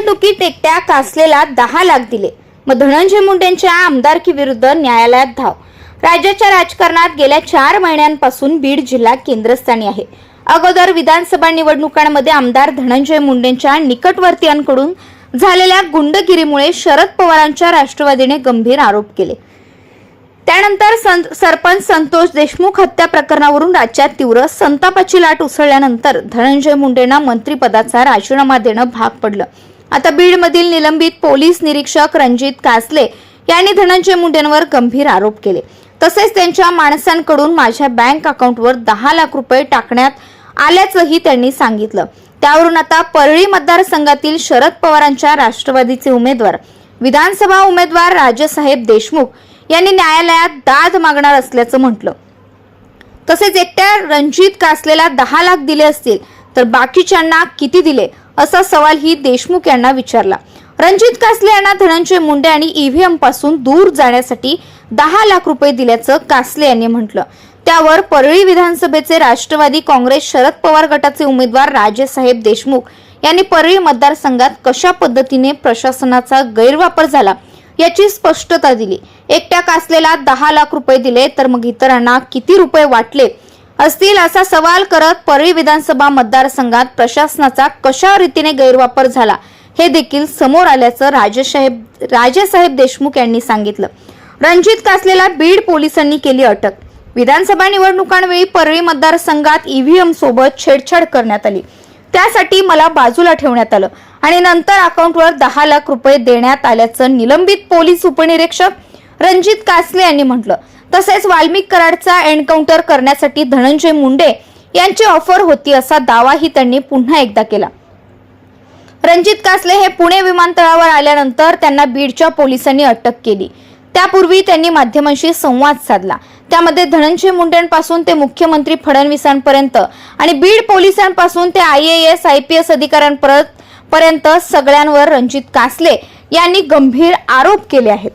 निवडणुकीत एकट्या कासलेला दहा लाख दिले. मग धनंजय मुंडेंच्या आमदारकी विरुद्ध न्यायालयात धाव. राज्याच्या राजकारणात गेल्या चार महिन्यांपासून बीड जिल्हा केंद्रस्थानी आहे. अगोदर विधानसभा निवडणुकांमध्ये आमदार धनंजय मुंडेंच्या निकटवर्तीयांकडून झालेल्या गुंडगिरीमुळे शरद पवारांच्या राष्ट्रवादीने गंभीर आरोप केले. त्यानंतर सं- सरपंच संतोष देशमुख हत्या प्रकरणावरून राज्यात तीव्र संतापाची लाट उसळल्यानंतर धनंजय मुंडेंना मंत्रिपदाचा राजीनामा देणं भाग पडलं. आता बीडमधील निलंबित पोलीस निरीक्षक रणजित कासले यांनी धनंजय मुंडेंवर गंभीर आरोप केले. तसेच त्यांच्या माणसांकडून माझ्या बँक अकाउंटवर दहा लाख रुपये टाकण्यात आल्याचंही त्यांनी सांगितलं. त्यावरून आता परळी मतदारसंघातील शरद पवारांच्या राष्ट्रवादीचे उमेदवार विधानसभा उमेदवार राजेसाहेब देशमुख यांनी न्यायालयात दाद मागणार असल्याचं म्हटलं. तसेच एकट्या रणजित कासलेला दहा लाख दिले असतील तर बाकीच्यांना किती दिले? असा सवालही देशमुख यांना विचारला. रणजित कासले यांना धनंजय मुंडे आणि ईव्हीएमपासून दूर जाण्यासाठी दहा लाख रुपये दिल्याचं कासले यांनी म्हटलं. त्यावर परळी विधानसभेचे राष्ट्रवादी काँग्रेस शरद पवार गटाचे उमेदवार राजेसाहेब देशमुख यांनी परळी मतदारसंघात कशा पद्धतीने प्रशासनाचा गैरवापर झाला याची स्पष्टता दिली. एकट्या कासलेला दहा लाख रुपये दिले तर मग इतरांना किती रुपये वाटले असतील असा सवाल करत परळी विधानसभा मतदारसंघात प्रशासनाचा कशा रीतीने गैरवापर झाला हे देखील समोर आल्याचं राजेसाहेब राजेसाहेब देशमुख यांनी सांगितलं. रणजित कासलेला बीड पोलिसांनी केली अटक. विधानसभा निवडणुकांवेळी परळी मतदारसंघात ईव्हीएम सोबत छेडछाड करण्यात आली. त्यासाठी मला बाजूला ठेवण्यात आलं आणि नंतर अकाउंटवर दहा लाख रुपये देण्यात आल्याचं निलंबित पोलीस उपनिरीक्षक रणजित कासले यांनी म्हटलं. तसेच वाल्मिक कराडचा एन्काउंटर करण्यासाठी धनंजय मुंडे यांची ऑफर होती असा दावाही त्यांनी पुन्हा एकदा केला. रणजित कासले हे पुणे विमानतळावर आल्यानंतर त्यांना बीडच्या पोलिसांनी अटक केली. त्यापूर्वी त्यांनी माध्यमांशी संवाद साधला. त्यामध्ये धनंजय मुंडेंपासून ते मुख्यमंत्री फडणवीसांपर्यंत आणि बीड पोलिसांपासून ते I A S I P S अधिकाऱ्यांपर्यंत सगळ्यांवर रणजित कासले यांनी गंभीर आरोप केले आहेत.